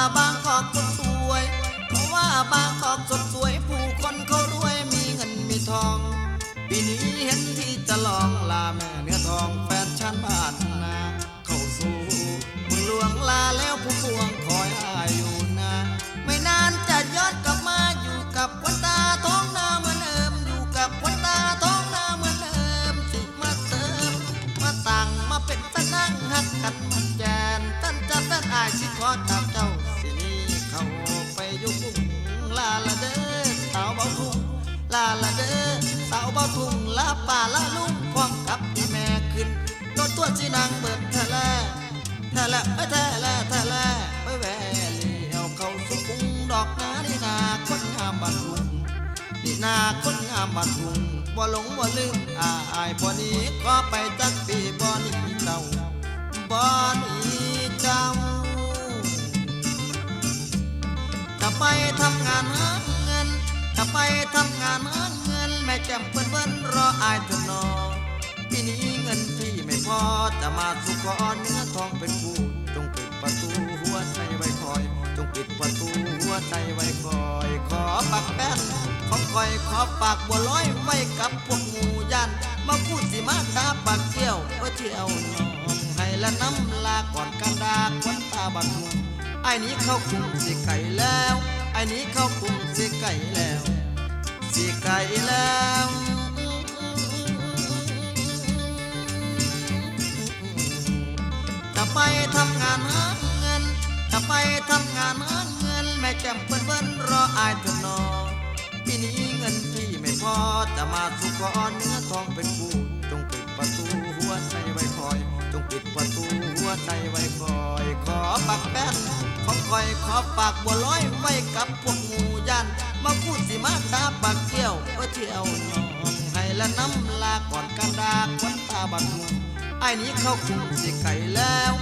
อกสดสวย เพราะว่าบางกอกสดสวย ผู้คนเขารวยมีเงินมีทอง ปีนี้เห็นที่จะลองลาแม่เนื้อทองแฟนฉันบ้านนาเข้าสู่เมึงหลวงลาแล้วผู้พวงคอยอายุนาไม่นานจะย้อนกลับมาอยู่กับวันตาท้องนาเหมือนเดิมอยู่กับวันตาท้องนาเหมือนเดิมสิมาเติม มาต่างมาเป็นตะนั่งหักกันมันแจนตั้นจะตั้นอายสิขอจากเจ้า ป่าลาลุงพร้อมกับแม่ขึ้นรถตัวสินางเบิดทะเลทะเลเอ้ยทะเลทะเลไปแหวเลี้ยวเข้าสุกุงดอกนานี่นาคนงามบ้านทุ่งนี่นาคนงามบ้านทุ่งบ่หลงบ่ลืมอาอายบ่นี้ขอไปจักปีบ่นี้เจ้าบ่นี้เจ้าถ้าไปทำงานหาเงินถ้าไปทำงานหา เงินแม่แจ่มเปิ้นเปิ้นรออายเถอนอปีนี้เงินพี่ไม่พอจะมาสู่ขอเนื้อทองเป็นคู่จงปิดประตูหัวใจไว้คอย จงปิดประตูหัวใจไว้คอย ขอปักแป้นของคอยขอปากบัวลอยไว้กับพวกหมูยันมาพูดสิมาดาปากเที่ยวเพื่อเที่ยวนองให้ละน้ำลาก่อนกันดาควันตาบันหุงไอ้นี้เข้าคุมสิไก่แล้วไอ้นี้เข้าคุมสิไก่แล้ว สิไก่แล้ว ไปทำงานหาเงินถ้าไปทำงานหาเงิน แม่แจ่มเปิ้นเปิ้นรออายเถอนอปีนี้เงินพี่ไม่พอจะมาสู่ขอเนื้อทองเป็นคู่จงปิดประตูหัวใจไว้คอย จงปิดประตูหัวใจไว้คอย ขอปักแป้นขอคอยขอปากบัวลอยไว้กับพวกหมูยันมาพูดสิมาดาปากเที่ยวเพื่อเที่ยวน้องให้ละน้ำลาก่อนกันดาควันตาบันหุง ไอ้นี้เข้าคุ้มสิไก่แล้ว